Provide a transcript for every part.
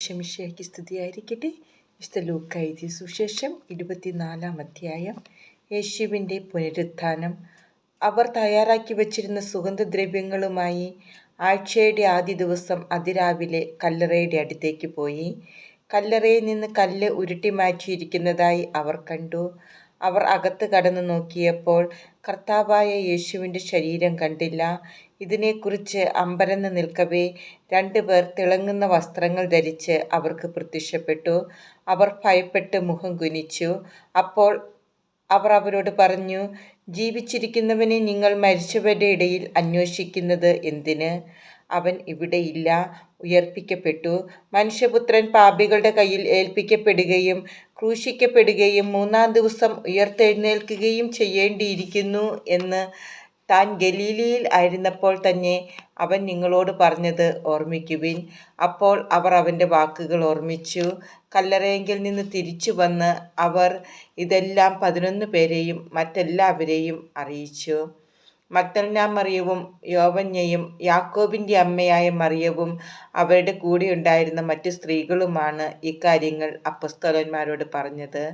ക്ഷമിഷയ്ക്ക് സ്തുതിയായിരിക്കട്ടെ. വിശുദ്ധ ലൂക്ക എഴുതിയ സുശേഷം ഇരുപത്തിനാലാം അധ്യായം. യേശുവിന്റെ പുനരുത്ഥാനം. അവർ തയ്യാറാക്കി വച്ചിരുന്ന സുഗന്ധദ്രവ്യങ്ങളുമായി ആഴ്ചയുടെ ആദ്യ ദിവസം അതിരാവിലെ കല്ലറയുടെ അടുത്തേക്ക് പോയി. കല്ലറയിൽ നിന്ന് കല്ല് ഉരുട്ടി മാറ്റിയിരിക്കുന്നതായി അവർ കണ്ടു. അവർ അകത്ത് കടന്നു നോക്കിയപ്പോൾ കർത്താവായ യേശുവിന്റെ ശരീരം കണ്ടില്ല. ഇതിനെക്കുറിച്ച് അമ്പരന്ന് നിൽക്കവേ രണ്ടുപേർ തിളങ്ങുന്ന വസ്ത്രങ്ങൾ ധരിച്ച് അവർക്ക് പ്രത്യക്ഷപ്പെട്ടു. അവർ ഭയപ്പെട്ട് മുഖം കുനിച്ചു. അപ്പോൾ അവർ അവരോട് പറഞ്ഞു ജീവിച്ചിരിക്കുന്നവനെ നിങ്ങൾ മരിച്ചവരുടെ ഇടയിൽ അന്വേഷിക്കുന്നത് എന്തിന്? അവൻ ഇവിടെയില്ല ഉയർപ്പിക്കപ്പെട്ടു. മനുഷ്യപുത്രൻ പാപികളുടെ കയ്യിൽ ഏൽപ്പിക്കപ്പെടുകയും ക്രൂശിക്കപ്പെടുകയും മൂന്നാം ദിവസം ഉയർത്തെഴുന്നേൽക്കുകയും ചെയ്യേണ്ടിയിരിക്കുന്നു എന്ന് താൻ ഗലീലിയിൽ ആയിരുന്നപ്പോൾ തന്നെ അവൻ നിങ്ങളോട് പറഞ്ഞത് ഓർമ്മിക്കുവിൻ. അപ്പോൾ അവർ അവന്റെ വാക്കുകൾ ഓർമ്മിച്ചു. കല്ലറയെങ്കിൽ നിന്ന് തിരിച്ചു വന്ന് അവർ ഇതെല്ലാം പതിനൊന്ന് പേരെയും മറ്റെല്ലാവരെയും അറിയിച്ചു. മഗ്ദലന മറിയവും യോവന്യയും യാക്കോബിന്റെ അമ്മയായ മറിയവും അവരുടെ കൂടെ ഉണ്ടായിരുന്ന മറ്റു സ്ത്രീകളുമാണ് ഇക്കാര്യങ്ങൾ അപ്പസ്തോലന്മാരോട് പറഞ്ഞത്.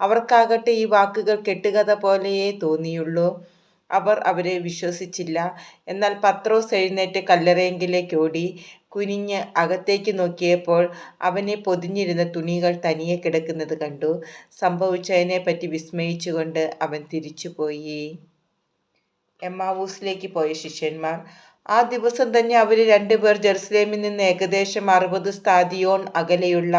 അവർക്കാകട്ടെ ഈ വാക്കുകൾ കെട്ടുകഥ പോലെയേ തോന്നിയുള്ളൂ. അവർ അവരെ വിശ്വസിച്ചില്ല. എന്നാൽ പത്രോസ് എഴുന്നേറ്റ് കല്ലറയെങ്കിലേക്ക് ഓടി കുനിഞ്ഞ് അകത്തേക്ക് നോക്കിയപ്പോൾ അവനെ പൊതിഞ്ഞിരുന്ന തുണികൾ തനിയെ കിടക്കുന്നത് കണ്ടു. സംഭവിച്ചതിനെപ്പറ്റി വിസ്മയിച്ചുകൊണ്ട് അവൻ തിരിച്ചുപോയി. എമ്മാവൂസിലേക്ക് പോയ ശിഷ്യന്മാർ ആ ദിവസം തന്നെ അവർ രണ്ടുപേർ ജെറുസലേമിൽ നിന്ന് ഏകദേശം അറുപത് സ്ഥാതിയോൺ അകലെയുള്ള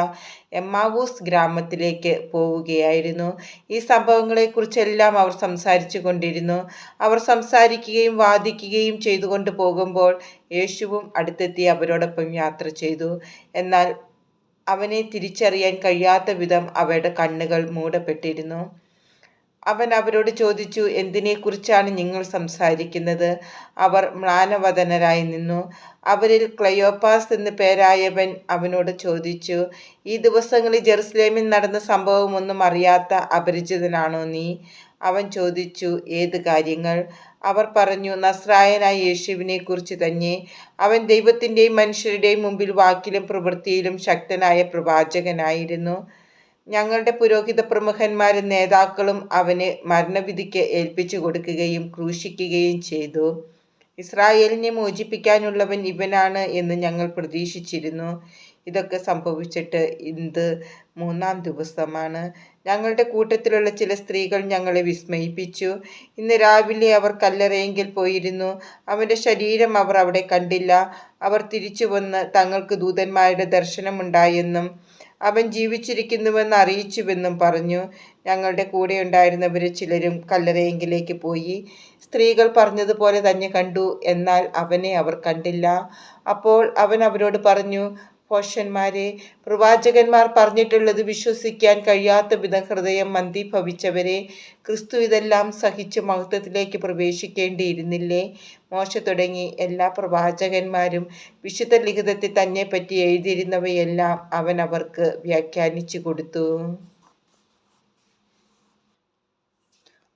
എമ്മാവൂസ് ഗ്രാമത്തിലേക്ക് പോവുകയായിരുന്നു. ഈ സംഭവങ്ങളെക്കുറിച്ചെല്ലാം അവർ സംസാരിച്ചു കൊണ്ടിരുന്നു. അവർ സംസാരിക്കുകയും വാദിക്കുകയും ചെയ്തുകൊണ്ട് പോകുമ്പോൾ യേശുവും അടുത്തെത്തി അവരോടൊപ്പം യാത്ര ചെയ്തു. എന്നാൽ അവനെ തിരിച്ചറിയാൻ കഴിയാത്ത വിധം അവരുടെ കണ്ണുകൾ മൂടപ്പെട്ടിരുന്നു. അവൻ അവരോട് ചോദിച്ചു എന്തിനെക്കുറിച്ചാണ് നിങ്ങൾ സംസാരിക്കുന്നത്? അവർ മ്ലാനവദനരായി നിന്നു. അവരിൽ ക്ലയോപാസ് എന്ന് പേരായവൻ അവനോട് ചോദിച്ചു ഈ ദിവസങ്ങളിൽ ജെറുസലേമിൽ നടന്ന സംഭവമൊന്നും അറിയാത്ത അപരിചിതനാണോ നീ? അവൻ ചോദിച്ചു ഏത് കാര്യങ്ങൾ? അവർ പറഞ്ഞു നസ്രായനായ യേശുവിനെ കുറിച്ച് തന്നെ. അവൻ ദൈവത്തിന്റെയും മനുഷ്യരുടെയും മുമ്പിൽ വാക്കിലും പ്രവൃത്തിയിലും ശക്തനായ പ്രവാചകനായിരുന്നു. ഞങ്ങളുടെ പുരോഹിത പ്രമുഖന്മാരും നേതാക്കളും അവന് മരണവിധിക്ക് ഏൽപ്പിച്ചു കൊടുക്കുകയും ക്രൂശിക്കുകയും ചെയ്തു. ഇസ്രായേലിനെ മോചിപ്പിക്കാനുള്ളവൻ ഇവനാണ് എന്ന് ഞങ്ങൾ പ്രതീക്ഷിച്ചിരുന്നു. ഇതൊക്കെ സംഭവിച്ചിട്ട് ഇന്ന് മൂന്നാം ദിവസമാണ്. ഞങ്ങളുടെ കൂട്ടത്തിലുള്ള ചില സ്ത്രീകൾ ഞങ്ങളെ വിസ്മയിപ്പിച്ചു. ഇന്ന് രാവിലെ അവർ കല്ലറയെങ്കിൽ പോയിരുന്നു. അവന്റെ ശരീരം അവർ അവിടെ കണ്ടില്ല. അവർ തിരിച്ചു വന്ന് തങ്ങൾക്ക് ദൂതന്മാരുടെ ദർശനമുണ്ടായെന്നും അവൻ ജീവിച്ചിരിക്കുന്നുവെന്ന് അറിയിച്ചുവെന്നും പറഞ്ഞു. ഞങ്ങളുടെ കൂടെ ഉണ്ടായിരുന്നവരിൽ ചിലരും കല്ലറയെങ്കിലേക്ക് പോയി. സ്ത്രീകൾ പറഞ്ഞതുപോലെ തന്നെ കണ്ടു. എന്നാൽ അവനെ അവർ കണ്ടില്ല. അപ്പോൾ അവൻ അവരോട് പറഞ്ഞു ഭോഷന്മാരെ പ്രവാചകന്മാർ പറഞ്ഞിട്ടുള്ളത് വിശ്വസിക്കാൻ കഴിയാത്ത വിധം ഹൃദയം മന്ദിഭവിച്ചവരെ ക്രിസ്തു ഇതെല്ലാം സഹിച്ച് മഹത്വത്തിലേക്ക് പ്രവേശിക്കേണ്ടിയിരുന്നില്ലേ? മോശ തുടങ്ങി എല്ലാ പ്രവാചകന്മാരും വിശുദ്ധ ലിഖിതത്തിൽ തന്നെ പറ്റി എഴുതിയിരുന്നവയെല്ലാം അവൻ അവർക്ക് വ്യാഖ്യാനിച്ചു കൊടുത്തു.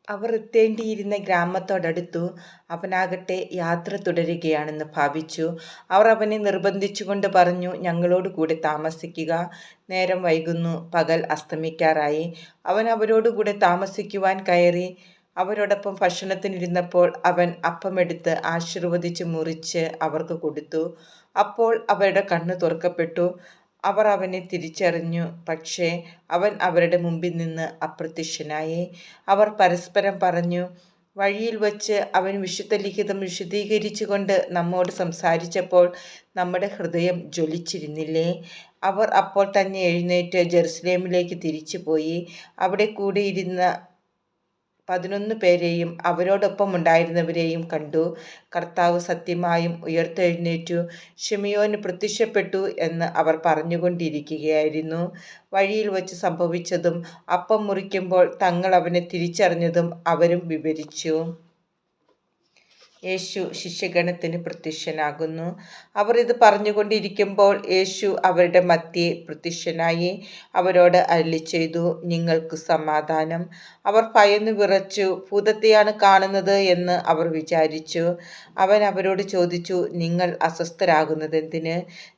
അവർ എത്തേണ്ടിയിരുന്ന ഗ്രാമത്തോടടുത്തു അവനാകട്ടെ യാത്ര തുടരുകയാണെന്ന് ഭാവിച്ചു. അവർ അവനെ നിർബന്ധിച്ചുകൊണ്ട് പറഞ്ഞു ഞങ്ങളോട് കൂടെ താമസിക്കുക. നേരം വൈകുന്നു. പകൽ അസ്തമിക്കാറായി. അവൻ അവരോടുകൂടെ താമസിക്കുവാൻ കയറി. അവരോടൊപ്പം ഭക്ഷണത്തിനിരുന്നപ്പോൾ അവൻ അപ്പമെടുത്ത് ആശീർവദിച്ച് മുറിച്ച് അവർക്ക് കൊടുത്തു. അപ്പോൾ അവരുടെ കണ്ണ് തുറക്കപ്പെട്ടു. അവർ അവനെ തിരിച്ചറിഞ്ഞു. പക്ഷേ അവൻ അവരുടെ മുമ്പിൽ നിന്ന് അപ്രത്യക്ഷനായി. അവർ പരസ്പരം പറഞ്ഞു വഴിയിൽ വച്ച് അവൻ വിശുദ്ധ ലിഖിതം വിശദീകരിച്ചുകൊണ്ട് നമ്മോട് സംസാരിച്ചപ്പോൾ നമ്മുടെ ഹൃദയം ജ്വലിച്ചിരുന്നില്ലേ? അവർ അപ്പോൾ തന്നെ എഴുന്നേറ്റ് ജെറുസലേമിലേക്ക് തിരിച്ചു പോയി അവിടെ കൂടിയിരുന്ന പതിനൊന്ന് പേരെയും അവരോടൊപ്പം ഉണ്ടായിരുന്നവരെയും കണ്ടു. കർത്താവ് സത്യമായും ഉയർത്തെഴുന്നേറ്റു. ഷിമിയോന് പ്രത്യക്ഷപ്പെട്ടു എന്ന് അവർ പറഞ്ഞുകൊണ്ടിരിക്കുകയായിരുന്നു. വഴിയിൽ വച്ച് സംഭവിച്ചതും അപ്പം മുറിക്കുമ്പോൾ തങ്ങൾ അവനെ തിരിച്ചറിഞ്ഞതും അവരും വിവരിച്ചു. യേശു ശിഷ്യഗണത്തിന് പ്രത്യക്ഷനാകുന്നു. അവർ ഇത് പറഞ്ഞുകൊണ്ടിരിക്കുമ്പോൾ യേശു അവരുടെ മധ്യേ പ്രത്യക്ഷനായി അവരോട് അരുളി ചെയ്തു നിങ്ങൾക്ക് സമാധാനം. അവർ ഭയന്നു വിറച്ചു ഭൂതത്തെയാണ് കാണുന്നത് എന്ന് അവർ വിചാരിച്ചു. അവൻ അവരോട് ചോദിച്ചു നിങ്ങൾ അസ്വസ്ഥരാകുന്നത് എന്തിന്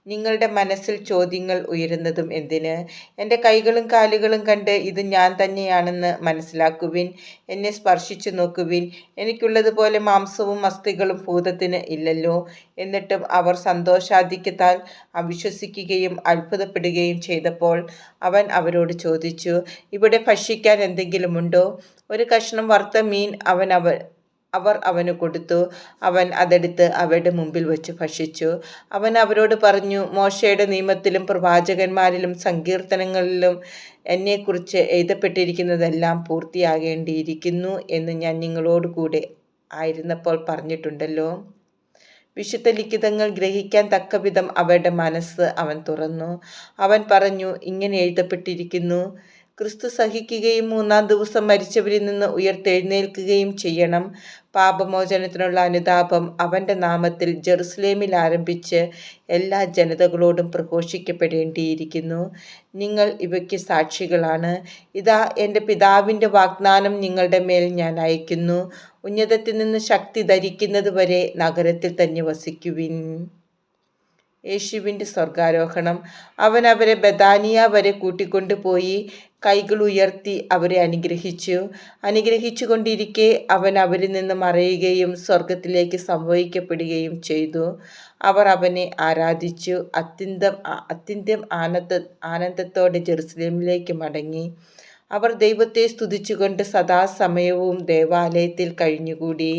നിങ്ങളുടെ മനസ്സിൽ ചോദ്യങ്ങൾ ഉയരുന്നതും എന്തിന്? എന്റെ കൈകളും കാലുകളും കണ്ട് ഇത് ഞാൻ തന്നെയാണെന്ന് മനസ്സിലാക്കുവിൻ. എന്നെ സ്പർശിച്ചു നോക്കുവിൻ. എനിക്കുള്ളതുപോലെ മാംസവും അസ്ഥികളും ഭൂതത്തിന് ഇല്ലല്ലോ. എന്നിട്ടും അവർ സന്തോഷാധിക്യത്താൽ അവിശ്വസിക്കുകയും അത്ഭുതപ്പെടുകയും ചെയ്തപ്പോൾ അവൻ അവരോട് ചോദിച്ചു ഇവിടെ ഭക്ഷിക്കാൻ എന്തെങ്കിലുമുണ്ടോ? ഒരു കഷ്ണം വറുത്ത മീൻ അവൻ അവ അവർ അവന് കൊടുത്തു. അവൻ അതെടുത്ത് അവരുടെ മുമ്പിൽ വെച്ച് ഭക്ഷിച്ചു. അവൻ അവരോട് പറഞ്ഞു മോശയുടെ നിയമത്തിലും പ്രവാചകന്മാരിലും സങ്കീർത്തനങ്ങളിലും എന്നെക്കുറിച്ച് എഴുതപ്പെട്ടിരിക്കുന്നതെല്ലാം പൂർത്തിയാകേണ്ടിയിരിക്കുന്നു എന്ന് ഞാൻ നിങ്ങളോട് കൂടെ ആയിരുന്നപ്പോൾ പറഞ്ഞിട്ടുണ്ടല്ലോ. വിശുദ്ധ ലിഖിതങ്ങൾ ഗ്രഹിക്കാൻ തക്കവിധം അവരുടെ മനസ്സ് അവൻ തുറന്നു. അവൻ പറഞ്ഞു ഇങ്ങനെ എഴുതപ്പെട്ടിരിക്കുന്നു ക്രിസ്തു സഹിക്കുകയും മൂന്നാം ദിവസം മരിച്ചവരിൽ നിന്ന് ഉയർത്തെഴുന്നേൽക്കുകയും ചെയ്യണം. പാപമോചനത്തിനുള്ള അനുതാപം അവന്റെ നാമത്തിൽ ജെറുസലേമിൽ ആരംഭിച്ച് എല്ലാ ജനതകളോടും പ്രഘോഷിക്കപ്പെടേണ്ടിയിരിക്കുന്നു. നിങ്ങൾ ഇവയ്ക്ക് സാക്ഷികളാണ്. ഇതാ എന്റെ പിതാവിന്റെ വാഗ്ദാനം നിങ്ങളുടെ മേൽ ഞാൻ അയക്കുന്നു ഉന്നതത്തിൽ നിന്ന് ശക്തി ധരിക്കുന്നത് വരെ നഗരത്തിൽ തന്നെ വസിക്കുവിൻ. യേശുവിന്റെ സ്വർഗാരോഹണം അവൻ അവരെ ബദാനിയ വരെ കൂട്ടിക്കൊണ്ടുപോയി. കൈകൾ ഉയർത്തി അവരെ അനുഗ്രഹിച്ചു. അനുഗ്രഹിച്ചു കൊണ്ടിരിക്കെ അവൻ അവരിൽ നിന്ന് മറയുകയും സ്വർഗത്തിലേക്ക് സംഭവിക്കപ്പെടുകയും ചെയ്തു. അവർ അവനെ ആരാധിച്ചു. അത്യന്തം അത്യന്തം ആനന്ദ ആനന്ദത്തോടെ ജെറുസലേമിലേക്ക് മടങ്ങി. അവർ ദൈവത്തെ സ്തുതിച്ചുകൊണ്ട് സദാസമയവും ദേവാലയത്തിൽ കഴിഞ്ഞുകൂടി.